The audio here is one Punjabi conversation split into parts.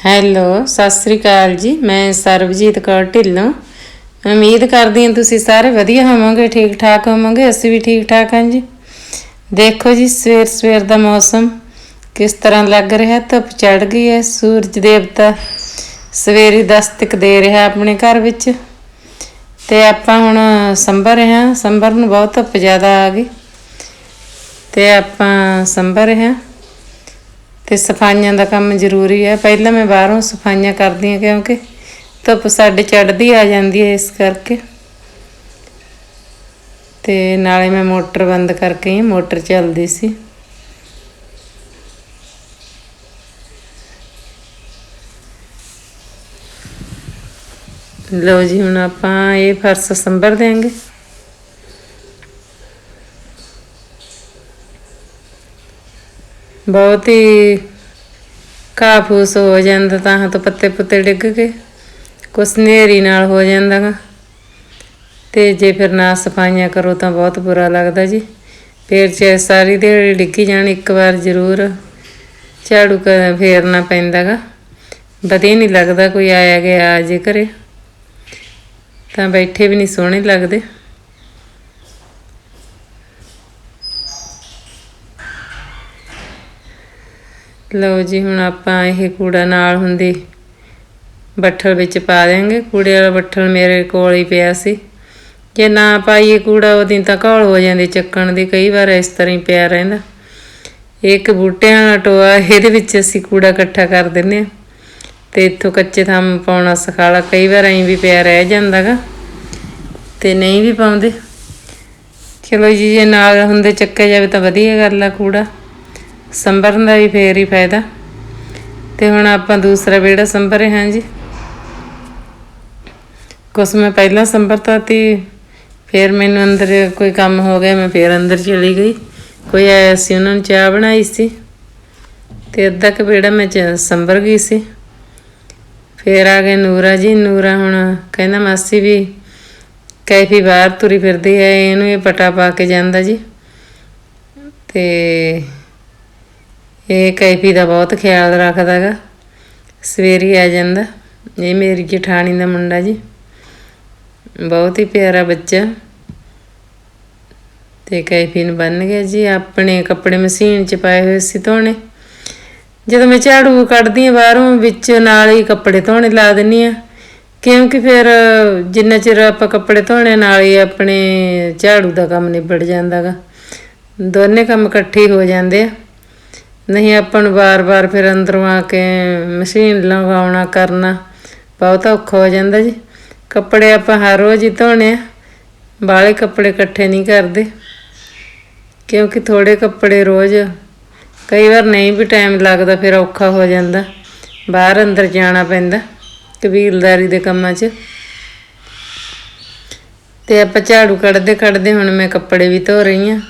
ਹੈਲੋ ਸਤਿ ਸ੍ਰੀ ਅਕਾਲ ਜੀ। ਮੈਂ ਸਰਬਜੀਤ ਕੌਰ ਢਿੱਲੋਂ। ਉਮੀਦ ਕਰਦੀ ਹਾਂ ਤੁਸੀਂ ਸਾਰੇ ਵਧੀਆ ਹੋਵੋਗੇ, ਠੀਕ ਠਾਕ ਹੋਵੋਗੇ, ਅਸੀਂ ਵੀ ਠੀਕ ਠਾਕ ਹਾਂ ਜੀ। ਦੇਖੋ ਜੀ, ਸਵੇਰ ਸਵੇਰ ਦਾ ਮੌਸਮ ਕਿਸ ਤਰ੍ਹਾਂ ਲੱਗ ਰਿਹਾ? ਧੁੱਪ ਚੜ ਗਈ ਹੈ, ਸੂਰਜ ਦੇਵਤਾ ਸਵੇਰੇ ਦਸਤਕ ਦੇ ਰਿਹਾ ਆਪਣੇ ਘਰ ਵਿੱਚ। ਤੇ ਆਪਾਂ ਹੁਣ ਸੰਭਰ ਰਹੇ ਹਾਂ, ਸੰਭਰ ਨੂੰ ਬਹੁਤ ਧੁੱਪ ਜ਼ਿਆਦਾ ਆ ਗਈ। ਤੇ ਆਪਾਂ ਸੰਭਰ ਰਹੇ ਹਾਂ। ਤੇ ਸਫਾਈਆਂ ਦਾ ਕੰਮ ਜ਼ਰੂਰੀ ਹੈ। ਪਹਿਲਾਂ ਮੈਂ ਬਾਹਰੋਂ ਸਫਾਈਆਂ ਕਰਦੀ ਹਾਂ ਕਿਉਂਕਿ ਧੁੱਪ ਸਾਡੇ ਚੜ੍ਹਦੀ ਆ ਜਾਂਦੀ ਹੈ ਇਸ ਕਰਕੇ। ਤੇ ਨਾਲੇ ਮੈਂ ਮੋਟਰ ਬੰਦ ਕਰਕੇ ਹੀ ਮੋਟਰ ਚੱਲਦੀ ਸੀ। ਲਓ ਜੀ, ਹੁਣ ਆਪਾਂ ਇਹ ਫਰਸ਼ ਸੰਭਰ ਦੇਾਂਗੇ ਬਹੁਤ ਹੀ ਘਾਹ ਹੋ ਜਾਂਦਾ, ਤਾਂ ਤੋਂ ਪੱਤੇ ਪੁੱਤੇ ਡਿੱਗ ਕੇ ਕੁਛ ਨੇਰੀ ਨਾਲ ਹੋ ਜਾਂਦਾਗਾ ਤੇ ਜੇ ਫਿਰ ਨਾ ਸਫਾਈਆਂ ਕਰੋ ਤਾਂ ਬਹੁਤ ਬੁਰਾ ਲੱਗਦਾ ਜੀ। ਫੇਰ ਜੇ ਸਾਰੀ ਦਿਹਾੜੀ ਡਿੱਗੀ ਜਾਣ, ਇੱਕ ਵਾਰ ਜ਼ਰੂਰ ਝਾੜੂ ਕ, ਫੇਰਨਾ ਪੈਂਦਾਗਾ ਵਧੀਆ ਨਹੀਂ ਲੱਗਦਾ ਕੋਈ ਆਇਆ ਗਿਆ ਆ ਜੇ ਘਰੇ। ਤਾਂ ਬੈਠੇ ਵੀ ਨਹੀਂ ਸੋਹਣੇ ਲੱਗਦੇ। ਲਓ ਜੀ, ਹੁਣ ਆਪਾਂ ਇਹ ਕੂੜਾ ਨਾਲ ਹੁੰਦੀ ਬੱਠਲ ਵਿੱਚ ਪਾ ਦੇਾਂਗੇ ਕੂੜੇ ਵਾਲਾ ਬੱਠਲ ਮੇਰੇ ਕੋਲ ਹੀ ਪਿਆ ਸੀ। ਜੇ ਨਾ ਪਾਈਏ ਕੂੜਾ, ਉਹਦੀ ਤਾਂ ਘੋਲ ਹੋ ਜਾਂਦੀ, ਚੱਕਣ ਦੀ ਕਈ ਵਾਰ ਇਸ ਤਰ੍ਹਾਂ ਹੀ ਪਿਆ ਰਹਿੰਦਾ। ਇੱਕ ਬੂਟਿਆਂ ਦਾ ਟੋਆ, ਇਹਦੇ ਵਿੱਚ ਅਸੀਂ ਕੂੜਾ ਇਕੱਠਾ ਕਰ ਦਿੰਨੇ ਆ ਤੇ ਇੱਥੋਂ ਕੱਚੇ ਥੰਮ ਪਾਉਣਾ ਸਖਾਲਾ, ਕਈ ਵਾਰ ਐਂ ਵੀ ਪਿਆ ਰਹਿ ਜਾਂਦਾਗਾ। ਤੇ ਨਹੀਂ ਵੀ ਪਾਉਂਦੇ। ਚਲੋ ਜੀ, ਜੇ ਨਾਲ ਹੁੰਦੇ ਚੱਕਿਆ ਜਾਵੇ ਤਾਂ ਵਧੀਆ ਗੱਲ ਆ ਕੂੜਾ। ਸੰਭਰਨ ਦਾ ਵੀ ਫੇਰ ਹੀ ਫਾਇਦਾ। ਤੇ ਹੁਣ ਆਪਾਂ ਦੂਸਰਾ ਵਿਹੜਾ ਸੰਭਰ ਰਹੇ ਹਾਂ ਜੀ। ਕੁਛ ਮੈਂ ਪਹਿਲਾਂ ਸੰਭਰਤਾ ਤੀ, ਫਿਰ ਮੈਨੂੰ ਅੰਦਰ ਕੋਈ ਕੰਮ ਹੋ ਗਿਆ, ਮੈਂ ਫੇਰ ਅੰਦਰ ਚਲੀ ਗਈ। ਕੋਈ ਆਇਆ ਸੀ, ਉਹਨਾਂ ਨੇ ਚਾਹ ਬਣਾਈ ਸੀ। ਤੇ ਅੱਧਾ ਕੁ ਵਿਹੜਾ ਮੈਂ ਚ- ਸੰਭਰ ਗਈ ਸੀ। ਫੇਰ ਆ ਗਏ ਨੂਰਾ ਜੀ, ਨੂਰਾ ਹੁਣ ਕਹਿੰਦਾ ਮਾਸੀ ਵੀ ਕੈਫੀ ਬਾਹਰ ਤੁਰੀ ਫਿਰਦੀ ਹੈ, ਇਹਨੂੰ ਇਹ ਪਟਾ ਪਾ ਕੇ ਜਾਂਦਾ ਜੀ। ਤੇ ਇਹ ਕੈਫੀ ਦਾ ਬਹੁਤ ਖਿਆਲ ਰੱਖਦਾ ਰੱਖਦਾਗਾ। ਸਵੇਰੀ ਆ ਜਾਂਦਾ। ਇਹ ਮੇਰੀ ਜਠਾਣੀ ਦਾ ਮੁੰਡਾ ਜੀ। ਬਹੁਤ ਹੀ ਪਿਆਰਾ ਬੱਚਾ। ਤੇ ਕੈਫੀ ਨੂੰ ਬੰਨ ਗਿਆ ਜੀ। ਆਪਣੇ ਕੱਪੜੇ ਮਸ਼ੀਨ 'ਚ ਪਾਏ ਹੋਏ ਸੀ ਧੋਣੇ। ਜਦੋਂ ਮੈਂ ਝਾੜੂ ਕੱਢਦੀ ਆ ਬਾਹਰੋਂ, ਵਿੱਚ ਨਾਲ ਹੀ ਕੱਪੜੇ ਧੋਣੇ ਲਾ ਦਿੰਨੀ ਆ ਕਿਉਂਕਿ ਫਿਰ ਜਿੰਨਾ ਚਿਰ ਆਪਾਂ ਕੱਪੜੇ ਧੋਣੇ, ਨਾਲ ਹੀ ਆਪਣੇ ਝਾੜੂ ਦਾ ਕੰਮ ਨਿਬੜ ਜਾਂਦਾਗਾ। ਦੋਨੇ ਕੰਮ ਇਕੱਠੇ ਹੋ ਜਾਂਦੇ ਆ। ਨਹੀਂ, ਆਪਾਂ ਨੂੰ ਵਾਰ-ਵਾਰ ਫਿਰ ਅੰਦਰੋਂ ਆ ਕੇ ਮਸ਼ੀਨ ਲਗਾਉਣਾ ਕਰਨਾ ਬਹੁਤ ਔਖਾ ਹੋ ਜਾਂਦਾ ਜੀ। ਕੱਪੜੇ ਆਪਾਂ ਹਰ ਰੋਜ਼ ਹੀ ਧੋਣੇ ਆ ਬਾਲੇ ਕੱਪੜੇ ਇਕੱਠੇ ਨਹੀਂ ਕਰਦੇ। ਕਿਉਂਕਿ ਥੋੜੇ ਕੱਪੜੇ ਰੋਜ਼ ਕਈ ਵਾਰ ਨਹੀਂ ਵੀ ਟਾਈਮ ਲੱਗਦਾ, ਫਿਰ ਔਖਾ ਹੋ ਜਾਂਦਾ। ਬਾਹਰ ਅੰਦਰ ਜਾਣਾ ਪੈਂਦਾ, ਕਬੀਲਦਾਰੀ ਦੇ ਕੰਮਾਂ 'ਚ। ਤੇ ਆਪਾਂ ਝਾੜੂ ਕੱਢਦੇ ਕੱਢਦੇ ਹੁਣ ਮੈਂ ਕੱਪੜੇ ਵੀ ਧੋ ਰਹੀ ਆ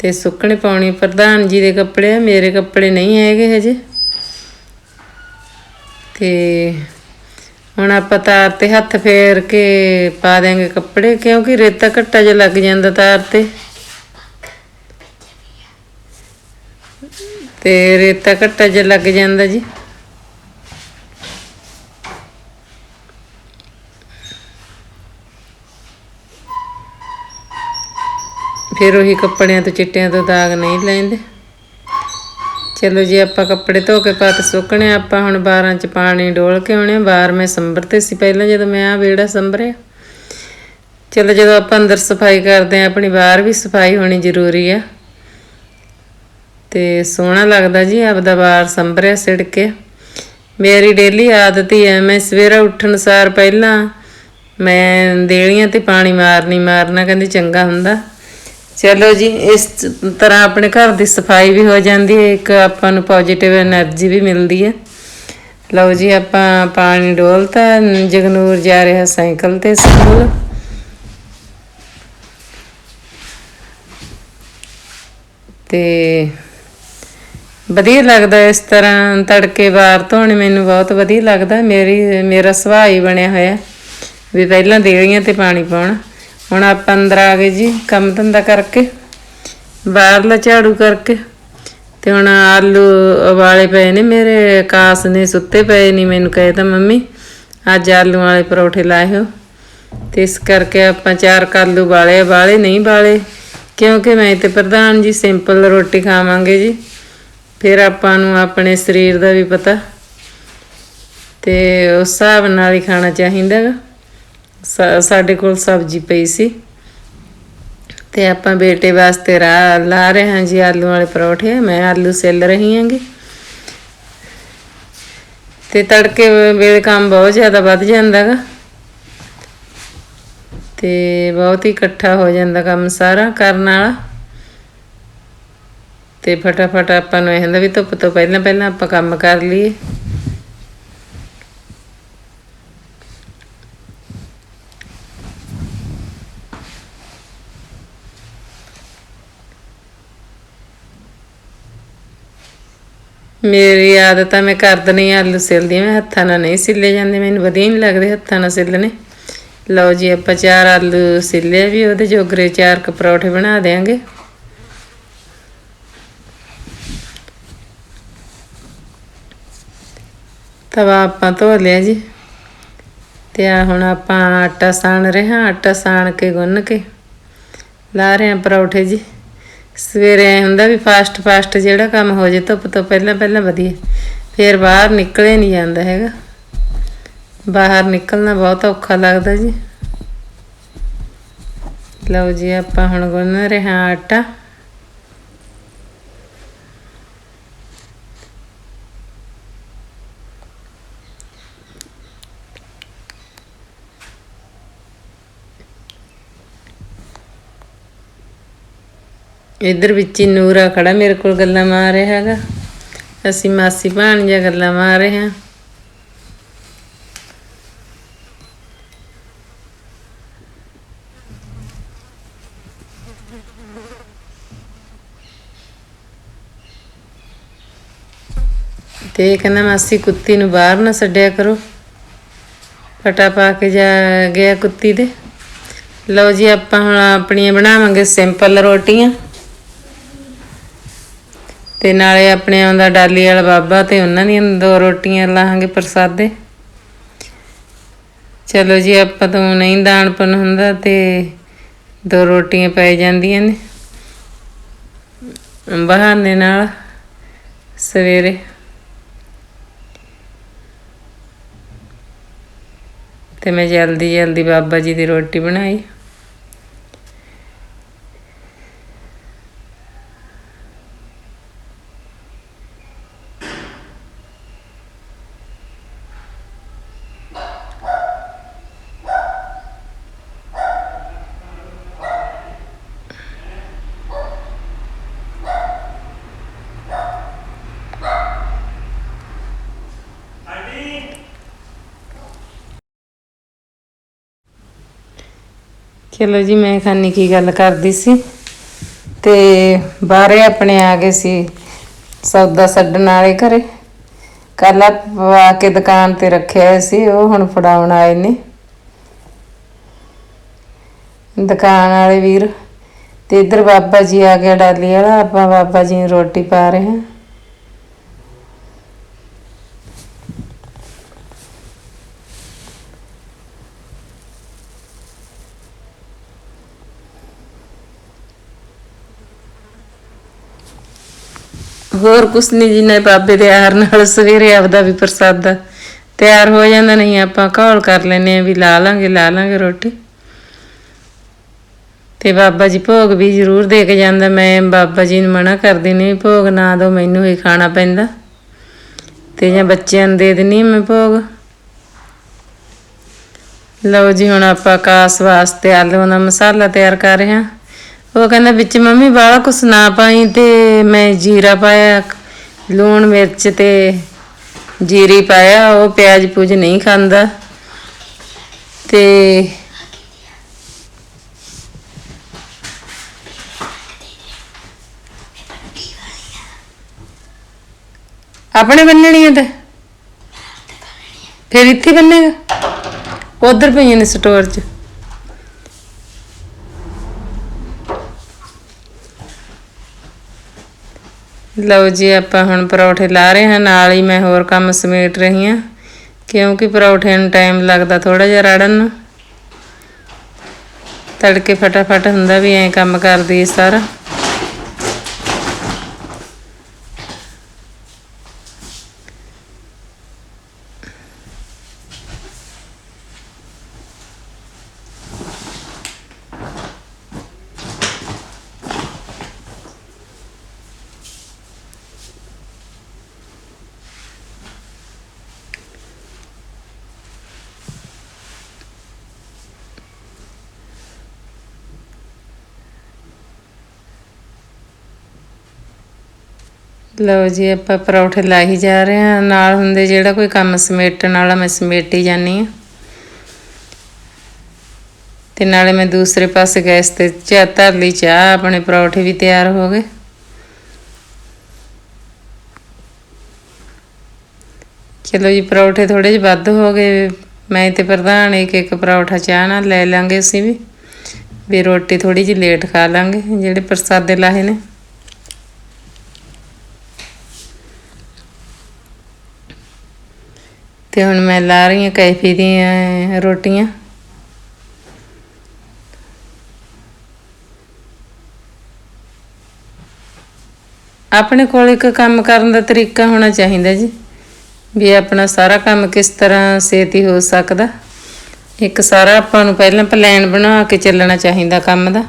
ਤੇ ਸੁੱਕਣੇ ਪਾਉਣੀ। ਪ੍ਰਧਾਨ ਜੀ ਦੇ ਕੱਪੜੇ ਆ, ਮੇਰੇ ਕੱਪੜੇ ਨਹੀਂ ਹੈਗੇ ਹਜੇ। ਤੇ ਹੁਣ ਆਪਾਂ ਤਾਰ ਤੇ ਹੱਥ ਫੇਰ ਕੇ ਪਾ ਦੇਾਂਗੇ ਕੱਪੜੇ, ਕਿਉਂਕਿ ਰੇਤਾ ਘੱਟਾ ਜਿਹਾ ਲੱਗ ਜਾਂਦਾ ਤਾਰ ਤੇ। ਤੇ ਰੇਤਾ ਘੱਟਾ ਜਿਹਾ ਲੱਗ ਜਾਂਦਾ ਜੀ। ਫਿਰ ਉਹੀ ਕੱਪੜਿਆਂ ਤੋਂ, ਚਿੱਟਿਆਂ ਤੋਂ ਦਾਗ ਨਹੀਂ ਲੈਂਦੇ। ਚਲੋ ਜੀ, ਆਪਾਂ ਕੱਪੜੇ ਧੋ ਕੇ ਪਾ ਸੁੱਕਣੇ ਆਪਾਂ ਹੁਣ 12 ਚ ਪਾਣੀ ਡੋਲ ਕੇ ਆਉਣੇ ਬਾਹਰ ਮੈਂ ਸੰਭਰਤੇ ਸੀ ਪਹਿਲਾਂ, ਜਦੋਂ ਮੈਂ ਆ ਵਿਹੜਾ ਸੰਭਰਿਆ। ਚਲੋ, ਜਦੋਂ ਆਪਾਂ ਅੰਦਰ ਸਫ਼ਾਈ ਕਰਦੇ ਆ, ਆਪਣੀ ਬਾਹਰ ਵੀ ਸਫ਼ਾਈ ਹੋਣੀ ਜ਼ਰੂਰੀ ਆ। ਤੇ ਸੋਹਣਾ ਲੱਗਦਾ ਜੀ, ਆਪਦਾ ਬਾਹਰ ਸੰਭਰਿਆ ਸਿੜ ਕੇ ਮੇਰੀ ਡੇਲੀ ਆਦਤ ਹੀ ਹੈ ਮੈਂ ਸਵੇਰੇ ਉੱਠਣ ਸਾਰ ਪਹਿਲਾਂ ਮੈਂ ਦੇਲੀਆਂ ਤੇ ਪਾਣੀ ਮਾਰਨੀ, ਮਾਰਨਾ ਕਹਿੰਦੀ ਚੰਗਾ ਹੁੰਦਾ। ਚਲੋ ਜੀ, ਇਸ ਤਰ੍ਹਾਂ ਆਪਣੇ ਘਰ ਦੀ ਸਫ਼ਾਈ ਵੀ ਹੋ ਜਾਂਦੀ ਹੈ, ਇੱਕ ਆਪਾਂ ਨੂੰ ਪੋਜ਼ਿਟਿਵ એનર્ਜੀ ਵੀ ਮਿਲਦੀ ਹੈ। ਲਓ ਜੀ, ਆਪਾਂ ਪਾਣੀ ਡੋਲਤਾ, ਜਗਨੂਰ ਜਾ ਰਿਹਾ ਸਾਈਕਲ ਤੇ ਸਕੂਲ ਤੇ ਵਧੀਆ ਲੱਗਦਾ ਇਸ ਤਰ੍ਹਾਂ ਤੜਕੇ ਬਾਹਰ ਧੋਣ, ਮੈਨੂੰ ਬਹੁਤ ਵਧੀਆ ਲੱਗਦਾ, ਮੇਰੀ, ਮੇਰਾ ਸੁਭਾਅ ਹੀ ਬਣਿਆ ਹੋਇਆ। ਵੀ ਪਹਿਲਾਂ ਦੇਲੀਆਂ ਤੇ ਪਾਣੀ ਪਾਉਣਾ। ਹੁਣ ਆਪਾਂ ਅੰਦਰ ਆ ਗਏ ਜੀ, ਕੰਮ ਧੰਦਾ ਕਰਕੇ, ਬਾਹਰਲਾ ਝਾੜੂ ਕਰਕੇ, ਤੇ ਹੁਣ ਆਲੂ ਉਬਾਲੇ ਪਏ ਨੇ ਮੇਰੇ, ਕਾਸ ਨੇ ਸੁੱਤੇ ਪਏ ਨਹੀਂ ਮੈਨੂੰ ਕਹੇ ਤਾਂ ਮੰਮੀ, ਅੱਜ ਆਲੂ ਵਾਲੇ ਪਰੌਠੇ ਲਾਏ ਹੋ। ਤੇ ਇਸ ਕਰਕੇ ਆਪਾਂ ਚਾਰ ਕਾਲੂ ਵਾਲੇ ਵਾਲੇ ਨਹੀਂ ਵਾਲੇ ਕਿਉਂਕਿ ਮੈਂ ਤੇ ਪ੍ਰਧਾਨ ਜੀ ਸਿੰਪਲ ਰੋਟੀ ਖਾਵਾਂਗੇ ਜੀ, ਫਿਰ ਆਪਾਂ ਨੂੰ ਆਪਣੇ ਸਰੀਰ ਦਾ ਵੀ ਪਤਾ, ਤੇ ਉਸ ਹਿਸਾਬ ਨਾਲ ਹੀ ਖਾਣਾ ਚਾਹੀਦਾ ਗਾ। ਸਾਡੇ ਕੋਲ ਸਬਜ਼ੀ ਪਈ ਸੀ। ਤੇ ਆਪਾਂ ਬੇਟੇ ਵਾਸਤੇ ਰਾ- ਲਾ ਰਹੇ ਹਾਂ ਜੀ ਆਲੂ ਵਾਲੇ ਪਰੌਠੇ। ਮੈਂ ਆਲੂ ਸਿੱਲ ਰਹੀ ਹਾਂਗੀ। ਤੇ ਤੜਕੇ ਵੇਲੇ ਕੰਮ ਬਹੁਤ ਜ਼ਿਆਦਾ ਵੱਧ ਜਾਂਦਾ ਗਾ। ਤੇ ਬਹੁਤ ਹੀ ਇਕੱਠਾ ਹੋ ਜਾਂਦਾ ਕੰਮ ਸਾਰਾ ਕਰਨ ਵਾਲਾ। ਤੇ ਫਟਾਫਟ ਆਪਾਂ ਨੂੰ ਇਹ ਹੁੰਦਾ ਵੀ ਧੁੱਪ ਤੋਂ ਪਹਿਲਾਂ ਪਹਿਲਾਂ ਆਪਾਂ ਕੰਮ ਕਰ ਲਈਏ। ਮੇਰੀ ਆਦਤ ਆ ਮੈਂ ਕਰ ਦਨੀ ਆਲੂ ਸਿਲਦੀ ਆ, ਮੈਂ ਹੱਥਾਂ ਨਾਲ ਨਹੀਂ ਸਿੱਲੇ ਜਾਂਦੇ ਮੈਨੂੰ ਵਧੀਆ ਨਹੀਂ ਲੱਗਦੇ ਹੱਥਾਂ ਨਾਲ ਸਿੱਲਣੇ। ਲਓ ਜੀ ਆਪਾਂ ਚਾਰ ਆਲੂ ਸਿੱਲੇ ਵੀ ਉਹਦੇ ਜੋਗਰੇ ਚਾਰ ਕ ਪਰੌਠੇ ਬਣਾ ਦੇਾਂਗੇ ਤਵਾ ਆਪਾਂ ਧੋ ਲਿਆ ਜੀ। ਤੇ ਆ ਹੁਣ ਆਪਾਂ ਆਟਾ ਸਾਣ ਰਹੇ ਹਾਂ ਆਟਾ ਸਾਣ ਕੇ ਗੁੰਨ ਕੇ। ਲਾ ਰਹੇ ਹਾਂ ਪਰੌਠੇ ਜੀ। ਸਵੇਰੇ ਐ ਹੁੰਦਾ ਵੀ ਫਾਸਟ ਫਾਸਟ ਜਿਹੜਾ ਕੰਮ ਹੋ ਜੇ, ਧੁੱਪ ਤੋਂ ਪਹਿਲਾਂ ਪਹਿਲਾਂ ਵਧੀਆ। ਫਿਰ ਬਾਹਰ ਨਿਕਲੇ ਨਹੀਂ ਜਾਂਦਾ ਹੈਗਾ। ਬਾਹਰ ਨਿਕਲਣਾ ਬਹੁਤ ਔਖਾ ਲੱਗਦਾ ਜੀ। ਲਓ ਜੀ, ਆਪਾਂ ਹੁਣ ਗੁੰਨ ਰਹੇ ਹਾਂ ਆਟਾ। ਇਧਰ ਵਿੱਚ ਹੀ ਨੂਰਾ ਖੜਾ ਮੇਰੇ ਕੋਲ ਗੱਲਾਂ ਮਾਰ ਰਿਹਾ ਹੈਗਾ। ਅਸੀਂ ਮਾਸੀ ਭਾਣਜਾ ਗੱਲਾਂ ਮਾਰ ਰਹੇ ਹਾਂ। ਤੇ ਕਹਿੰਦਾ, ਮਾਸੀ ਕੁੱਤੀ ਨੂੰ ਬਾਹਰ ਨਾ ਛੱਡਿਆ ਕਰੋ। ਫਟਾ ਪਾ ਕੇ ਜਾ ਗਿਆ ਕੁੱਤੀ ਦੇ ਲਓ ਜੀ, ਆਪਾਂ ਹੁਣ ਆਪਣੀਆਂ ਬਣਾਵਾਂਗੇ ਸਿੰਪਲ ਰੋਟੀਆਂ। ਤੇ ਨਾਲੇ ਆਪਣੇ ਆਉਂਦਾ ਡਾਲੀ ਵਾਲਾ ਬਾਬਾ ਤੇ ਉਹਨਾਂ ਦੀਆਂ ਦੋ ਰੋਟੀਆਂ ਲਾਹਾਂਗੇ ਪ੍ਰਸਾਦੇ। ਚਲੋ ਜੀ, ਆਪਾਂ ਤੋਂ ਨਹੀਂ ਦਾਨਪਨ ਹੁੰਦਾ ਤੇ ਦੋ ਰੋਟੀਆਂ ਪੈ ਜਾਂਦੀਆਂ ਨੇ। ਬਹਾਨੇ ਨਾਲ ਸਵੇਰੇ। ਤੇ ਮੈਂ ਜਲਦੀ ਜਲਦੀ ਬਾਬਾ ਜੀ ਦੀ ਰੋਟੀ ਬਣਾਈ। ਚਲੋ ਜੀ, ਮੈਂ ਖਾਨੀ ਕੀ ਗੱਲ ਕਰਦੀ ਸੀ ਤੇ ਬਾਹਰੇ ਆਪਣੇ ਆ ਗਏ ਸੀ ਸੌਦਾ ਛੱਡਣ ਵਾਲੇ ਘਰੇ। ਕੱਲ ਆ ਕੇ ਦੁਕਾਨ ਤੇ ਰੱਖਿਆ ਸੀ, ਉਹ ਹੁਣ ਫੜਾਉਣ ਆਏ ਨੇ। ਦੁਕਾਨ ਵਾਲੇ ਵੀਰ, ਤੇ ਇੱਧਰ ਬਾਬਾ ਜੀ ਆ ਗਿਆ ਡਾਲੀ ਵਾਲਾ, ਆਪਾਂ ਬਾਬਾ ਜੀ ਨੂੰ ਰੋਟੀ ਪਾ ਰਹੇ ਹਾਂ। ਹੋਰ ਕੁਛ ਨਹੀਂ ਜਿੰਨਾ ਬਾਬੇ ਦੇ ਆਹਰ ਨਾਲ ਸਵੇਰੇ ਆਪਦਾ ਵੀ ਪ੍ਰਸਾਦਾ ਤਿਆਰ ਹੋ ਜਾਂਦਾ, ਨਹੀਂ ਆਪਾਂ ਘੋਲ ਕਰ ਲੈਨੇ ਆ ਵੀ ਲਾ ਲਾਂਗੇ ਲਾ ਲਾਂਗੇ ਰੋਟੀ। ਤੇ ਬਾਬਾ ਜੀ ਭੋਗ ਵੀ ਜ਼ਰੂਰ ਦੇ ਕੇ ਜਾਂਦਾ, ਮੈਂ ਬਾਬਾ ਜੀ ਨੂੰ ਮਨਾ ਕਰਦੀ ਨਹੀਂ ਭੋਗ ਨਾ ਦੋ, ਮੈਨੂੰ ਹੀ ਖਾਣਾ ਪੈਂਦਾ। ਤੇ ਜਾਂ ਬੱਚਿਆਂ ਨੂੰ ਦੇ ਦਿੰਨੀ ਮੈਂ ਭੋਗ। ਲਓ ਜੀ, ਹੁਣ ਆਪਾਂ ਕਾਸ ਵਾਸਤੇ ਆਲੂਆਂ ਦਾ ਮਸਾਲਾ ਤਿਆਰ ਕਰ ਰਹੇ ਹਾਂ। ਉਹ ਕਹਿੰਦਾ ਵਿੱਚ ਮੰਮੀ ਬਾਹਲਾ ਕੁਛ ਨਾ ਪਾਈ ਤੇ ਮੈਂ ਜੀਰਾ ਪਾਇਆ, ਲੂਣ ਮਿਰਚ ਤੇ ਜੀਰੀ ਪਾਇਆ, ਉਹ ਪਿਆਜ਼ ਪੂਜ ਨਹੀਂ ਖਾਂਦਾ। ਤੇ ਆਪਣੇ ਬੰਨਣੀਆਂ ਤੇ? ਫਿਰ ਇੱਥੇ ਬੰਨੇਗਾ? ਉਧਰ ਪਈਆਂ ਨੇ ਸਟੋਰ 'ਚ। ਲਓ ਜੀ, ਆਪਾਂ ਹੁਣ ਪਰੌਠੇ ਲਾ ਰਹੇ ਹਾਂ, ਨਾਲ ਹੀ ਮੈਂ ਹੋਰ ਕੰਮ ਸਮੇਟ ਰਹੀ ਹਾਂ, ਕਿਉਂਕਿ ਪਰੌਠੇ ਨੂੰ ਟਾਈਮ ਲੱਗਦਾ ਥੋੜਾ ਜਿਹਾ ਰੜਨ ਨੂੰ। ਤੜਕੇ ਫਟਾਫਟ ਹੁੰਦਾ ਵੀ ਐਂ ਕੰਮ ਕਰਦੀ ਸਾਰਾ। ਲਓ ਜੀ, ਆਪਾਂ ਪਰੌਠੇ ਲਾਹੀ ਜਾ ਰਹੇ ਹਾਂ। ਨਾਲ ਹੁੰਦੇ ਜਿਹੜਾ ਕੋਈ ਕੰਮ ਸਮੇਟਣ ਵਾਲਾ, ਮੈਂ ਸਮੇਟੀ ਜਾਨੀ ਆ ਤੇ ਨਾਲੇ ਮੈਂ ਦੂਸਰੇ ਪਾਸੇ ਗੈਸ ਤੇ ਚਾਹ ਧਰ ਲਈ। ਚਾਹ ਆਪਣੇ ਪਰੌਠੇ ਵੀ ਤਿਆਰ ਹੋ ਗਏ। ਚਲੋ ਜੀ, ਪਰੌਠੇ ਥੋੜੇ ਜਿਹੇ ਵੱਧ ਹੋ ਗਏ। ਮੈਂ ਤੇ ਪ੍ਰਧਾਨ ਇੱਕ ਇੱਕ ਪਰੌਠਾ ਚਾਹ ਨਾਲ ਲੈ ਲਾਂਗੇ ਅਸੀਂ ਵੀ। ਵੀ ਰੋਟੀ ਥੋੜੀ ਜਿਹੀ ਲੇਟ ਖਾ ਲਾਂਗੇ, ਜਿਹੜੇ ਪ੍ਰਸਾਦੇ ਲਾਹੇ ਨੇ। ਤੇ ਹੁਣ ਮੈਂ ਲਾ ਰਹੀ ਹਾਂ ਕੈਫੇ ਦੀਆਂ ਰੋਟੀਆਂ। ਆਪਣੇ ਕੋਲ ਇੱਕ ਕੰਮ ਕਰਨ ਦਾ ਤਰੀਕਾ ਹੋਣਾ ਚਾਹੀਦਾ ਜੀ, ਵੀ ਆਪਣਾ ਸਾਰਾ ਕੰਮ ਕਿਸ ਤਰ੍ਹਾਂ ਛੇਤੀ ਹੋ ਸਕਦਾ। ਇੱਕ ਸਾਰਾ ਆਪਾਂ ਨੂੰ ਪਹਿਲਾਂ ਪਲਾਨ ਬਣਾ ਕੇ ਚੱਲਣਾ ਚਾਹੀਦਾ ਕੰਮ ਦਾ,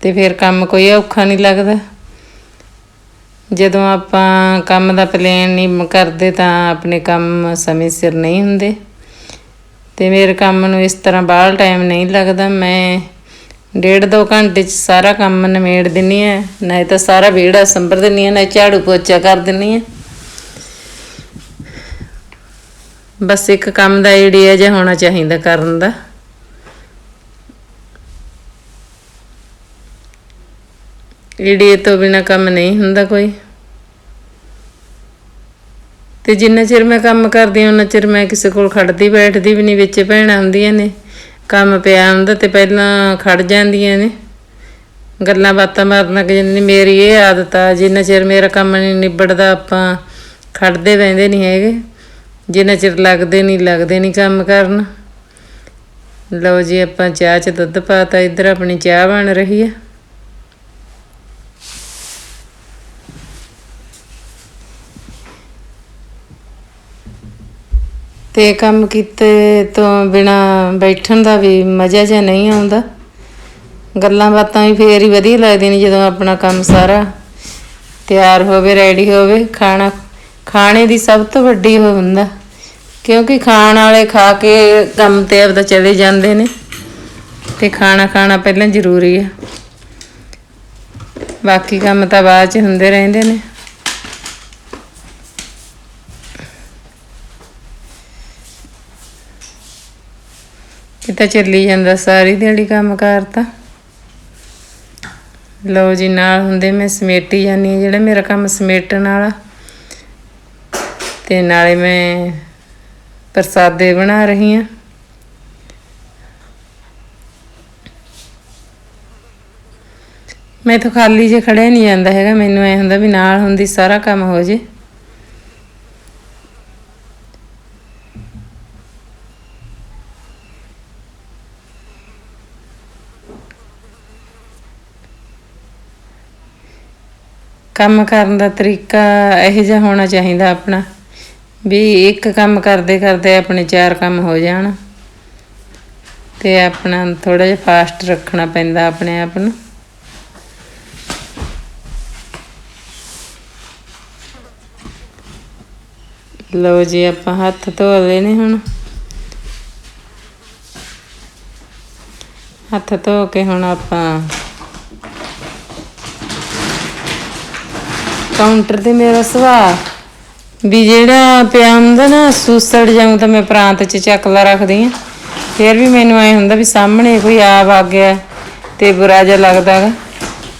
ਤੇ ਫਿਰ ਕੰਮ ਕੋਈ ਔਖਾ ਨਹੀਂ ਲੱਗਦਾ। ਜਦੋਂ ਆਪਾਂ ਕੰਮ ਦਾ ਪਲਾਨ ਨਹੀਂ ਕਰਦੇ ਤਾਂ ਆਪਣੇ ਕੰਮ ਸਮੇਂ ਸਿਰ ਨਹੀਂ ਹੁੰਦੇ। ਤੇ ਮੇਰੇ ਕੰਮ ਨੂੰ ਇਸ ਤਰ੍ਹਾਂ ਬਾਹਰ ਟਾਈਮ ਨਹੀਂ ਲੱਗਦਾ। ਮੈਂ ਡੇਢ ਦੋ ਘੰਟੇ ਚ ਸਾਰਾ ਕੰਮ ਨਿਮੇੜ ਦਿੰਨੀ ਆ। ਨਹੀਂ ਤਾਂ ਸਾਰਾ ਵਿਹੜਾ ਸੰਭਰ ਦਿੰਨੀ ਆ ਨਾ ਝਾੜੂ ਪੋਚਾ ਕਰ ਦਿੰਨੀ ਆ। ਬਸ ਇੱਕ ਕੰਮ ਦਾ ਆਈਡੀਆ ਜਿਹਾ ਹੋਣਾ ਚਾਹੀਦਾ ਕਰਨ ਦਾ। ਆਈਡੀਆ ਤੋਂ ਬਿਨਾ ਕੰਮ ਨਹੀਂ ਹੁੰਦਾ ਕੋਈ। ਤੇ ਜਿੰਨਾ ਚਿਰ ਮੈਂ ਕੰਮ ਕਰਦੀ ਹਾਂ ਉਹਨਾਂ ਚਿਰ ਮੈਂ ਕਿਸੇ ਕੋਲ ਖੜਦੀ ਬੈਠਦੀ ਵੀ ਨਹੀਂ, ਵਿੱਚ ਭੈਣਾਂ ਹੁੰਦੀਆਂ ਨੇ। ਕੰਮ ਪਿਆ ਹੁੰਦਾ ਤੇ ਪਹਿਲਾਂ ਖੜ ਜਾਂਦੀਆਂ ਨੇ। ਗੱਲਾਂ ਬਾਤਾਂ ਮਾਰਨ ਲੱਗ ਜਾਂਦੀਆਂ ਮੇਰੀ ਇਹ ਆਦਤ ਆ, ਜਿੰਨਾ ਚਿਰ ਮੇਰਾ ਕੰਮ ਨਹੀਂ ਨਿਬੜਦਾ, ਆਪਾਂ ਖੜਦੇ ਬੈਂਦੇ ਨਹੀਂ ਹੈਗੇ। ਜਿੰਨਾ ਚਿਰ ਲੱਗਦੇ ਨਹੀਂ ਲੱਗਦੇ ਨਹੀਂ ਕੰਮ ਕਰਨ। ਲਓ ਜੀ, ਆਪਾਂ ਚਾਹ ਚ ਦੁੱਧ ਪਾਤਾ ਇੱਧਰ ਆਪਣੀ ਚਾਹ ਬਣ ਰਹੀ ਹੈ ਤੇ ਕੰਮ ਕੀਤੇ ਤੋਂ ਬਿਨਾ ਬੈਠਣ ਦਾ ਵੀ ਮਜ਼ਾ ਜਿਹਾ ਨਹੀਂ ਆਉਂਦਾ। ਗੱਲਾਂ ਬਾਤਾਂ ਵੀ ਫੇਰ ਹੀ ਵਧੀਆ ਲੱਗਦੀਆਂ ਨੇ ਜਦੋਂ ਆਪਣਾ ਕੰਮ ਸਾਰਾ ਤਿਆਰ ਹੋਵੇ ਰੈਡੀ ਹੋਵੇ। ਖਾਣਾ, ਖਾਣੇ ਦੀ ਸਭ ਤੋਂ ਵੱਡੀ ਉਹ ਹੁੰਦਾ, ਕਿਉਂਕਿ ਖਾਣ ਵਾਲੇ ਖਾ ਕੇ ਕੰਮ ਤੇ ਆਪਦਾ ਚਲੇ ਜਾਂਦੇ ਨੇ ਤੇ ਖਾਣਾ ਖਾਣਾ ਪਹਿਲਾਂ ਜ਼ਰੂਰੀ ਆ। ਬਾਕੀ ਕੰਮ ਤਾਂ ਬਾਅਦ ਚ ਹੁੰਦੇ ਰਹਿੰਦੇ ਨੇ। ਇਹ ਤਾਂ ਚੱਲੀ ਜਾਂਦਾ ਸਾਰੀ ਦਿਹਾੜੀ ਕੰਮ ਕਾਰ ਤਾਂ। ਲਓ ਜੀ, ਨਾਲ ਹੁੰਦੇ ਮੈਂ ਸਮੇਟੀ ਜਾਂਦੀ ਹਾਂ, ਜਿਹੜਾ ਮੇਰਾ ਕੰਮ ਸਮੇਟਣ ਵਾਲਾ। ਤੇ ਨਾਲੇ ਮੈਂ ਪ੍ਰਸਾਦੇ ਬਣਾ ਰਹੀ ਹਾਂ। ਮੈਂ ਤਾਂ ਖਾਲੀ ਜੇ ਖੜਿਆ ਨਹੀਂ ਜਾਂਦਾ ਹੈਗਾ, ਮੈਨੂੰ ਐ ਹੁੰਦਾ ਵੀ ਨਾਲ ਹੁੰਦੀ ਸਾਰਾ ਕੰਮ ਹੋ ਜੇ। ਕੰਮ ਕਰਨ ਦਾ ਤਰੀਕਾ ਇਹੋ ਜਿਹਾ ਹੋਣਾ ਚਾਹੀਦਾ ਆਪਣਾ, ਵੀ ਇੱਕ ਕੰਮ ਕਰਦੇ ਕਰਦੇ ਆਪਣੇ ਚਾਰ ਕੰਮ ਹੋ ਜਾਣ ਤੇ ਆਪਣਾ ਥੋੜਾ ਜਿਹਾ ਫਾਸਟ ਰੱਖਣਾ ਪੈਂਦਾ ਆਪਣੇ ਆਪ ਨੂੰ। ਲਓ ਜੀ, ਆਪਾਂ ਹੱਥ ਧੋ ਲਏ ਨੇ ਹੁਣ। ਹੱਥ ਧੋ ਕੇ ਹੁਣ ਆਪਾਂ ਕਾਊਂਟਰ ਤੇ ਮੇਰਾ ਸੁਭਾਅ। ਵੀ ਜਿਹੜਾ ਪਿਆ ਹੁੰਦਾ ਨਾ, ਸੁਸੜ ਜਾਉਂ ਤਾਂ ਮੈਂ ਪ੍ਰਾਂਤ ਚ ਚੱਕਲਾ ਰੱਖਦੀ ਆ ਫਿਰ ਵੀ ਮੈਨੂੰ ਐ ਹੁੰਦਾ ਵੀ ਸਾਹਮਣੇ ਕੋਈ ਆ ਗਿਆ ਤੇ ਬੁਰਾ ਜਿਹਾ ਲੱਗਦਾ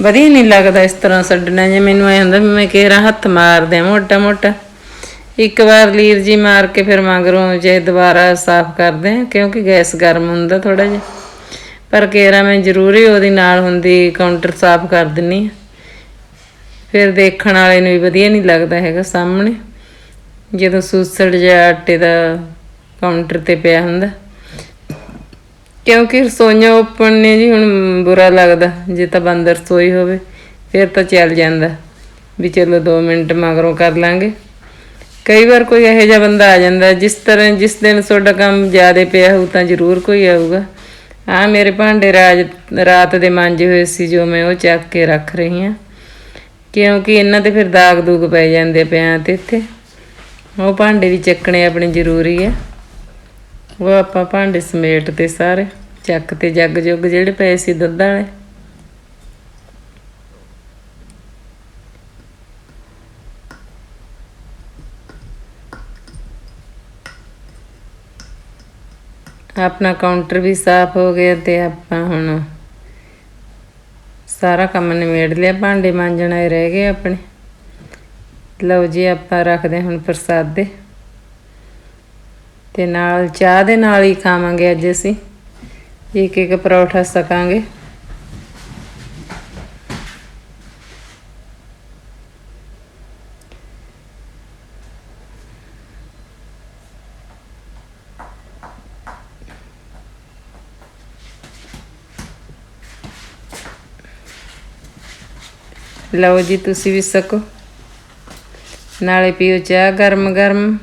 ਵਧੀਆ ਨਹੀਂ ਲੱਗਦਾ ਇਸ ਤਰ੍ਹਾਂ ਛੱਡਣਾ ਜੇ ਮੈਨੂੰ ਐ ਹੁੰਦਾ ਵੀ ਮੈਂ ਕਿਹੜਾ ਹੱਥ ਮਾਰ ਦਿਆਂ ਮੋਟਾ ਮੋਟਾ। ਇੱਕ ਵਾਰ ਲੀਰ ਜੀ ਮਾਰ ਕੇ ਫਿਰ ਮਗਰੋਂ ਜੇ ਦੁਬਾਰਾ ਸਾਫ਼ ਕਰਦੇ ਆ ਕਿਉਂਕਿ ਗੈਸ ਗਰਮ ਹੁੰਦਾ ਥੋੜਾ ਜਿਹਾ। ਪਰ ਕੇਰਾ ਮੈਂ ਜ਼ਰੂਰੀ ਉਹਦੀ ਨਾਲ ਹੁੰਦੀ ਕਾਊਂਟਰ ਸਾਫ਼ ਕਰ ਦਿੰਨੀ ਆ ਫਿਰ ਦੇਖਣ ਵਾਲੇ ਨੂੰ ਵੀ ਵਧੀਆ ਨਹੀਂ ਲੱਗਦਾ ਹੈਗਾ ਸਾਹਮਣੇ। ਜਦੋਂ ਸੂਸੜ ਜਿਹਾ ਆਟੇ ਦਾ ਕਾਊਂਟਰ ਤੇ ਪਿਆ ਹੁੰਦਾ। ਕਿਉਂਕਿ ਰਸੋਈਆਂ ਓਪਨ ਨੇ ਜੀ, ਹੁਣ ਬੁਰਾ ਲੱਗਦਾ। ਜੇ ਤਾਂ ਬੰਦ ਰਸੋਈ ਹੋਵੇ, ਫਿਰ ਤਾਂ ਚੱਲ ਜਾਂਦਾ। ਵੀ ਚਲੋ 2 ਮਿੰਟ ਮਗਰੋਂ ਕਰ ਲਾਂਗੇ। ਕਈ ਵਾਰ ਕੋਈ ਇਹੋ ਜਿਹਾ ਬੰਦਾ ਆ ਜਾਂਦਾ, ਜਿਸ ਤਰ੍ਹਾਂ ਜਿਸ ਦਿਨ ਤੁਹਾਡਾ ਕੰਮ ਜ਼ਿਆਦਾ ਪਿਆ ਹੋਊ, ਤਾਂ ਜ਼ਰੂਰ ਕੋਈ ਆਊਗਾ। ਆ ਮੇਰੇ ਭਾਂਡੇ ਰਾਜ ਰਾਤ ਦੇ ਮਾਂਜੇ ਹੋਏ ਸੀ, ਜੋ ਮੈਂ ਉਹ ਚੱਕ ਕੇ ਰੱਖ ਰਹੀ ਹਾਂ। ਕਿਉਂਕਿ ਇਹਨਾਂ ਤੇ ਫਿਰ ਦਾਗ ਦੂਗ ਪੈ ਜਾਂਦੇ ਪਿਆਂ ਤੇ ਇੱਥੇ। ਉਹ ਭਾਂਡੇ ਵੀ ਚੱਕਣੇ ਆਪਣੇ ਜ਼ਰੂਰੀ ਆ। ਉਹ ਆਪਾਂ ਭਾਂਡੇ ਸਮੇਟ ਤੇ ਸਾਰੇ, ਚੱਕ ਤੇ ਜੱਗ ਜੁੱਗ ਜਿਹੜੇ ਪਏ ਸੀ ਦੁੱਧ ਵਾਲੇ। ਆਪਣਾ ਕਾਊਂਟਰ ਵੀ ਸਾਫ਼ ਹੋ ਗਿਆ ਤੇ ਆਪਾਂ ਹੁਣ ਸਾਰਾ ਕੰਮ ਨਿਬੇੜ ਲਿਆ, ਭਾਂਡੇ ਮਾਂਜਣ ਆਏ ਰਹਿ ਗਏ ਆਪਣੇ। ਲਓ ਜੀ, ਆਪਾਂ ਰੱਖਦੇ ਹੁਣ ਪ੍ਰਸਾਦੇ। ਤੇ ਨਾਲ ਚਾਹ ਦੇ ਨਾਲ ਹੀ ਖਾਵਾਂਗੇ ਅੱਜ ਅਸੀਂ। ਇੱਕ ਇੱਕ ਪਰੌਠਾ ਸਕਾਂਗੇ। ਲਓ ਜੀ ਤੁਸੀਂ ਵੀ ਸਕੋ। ਨਾਲੇ ਪੀਓ ਚਾਹ ਗਰਮ ਗਰਮ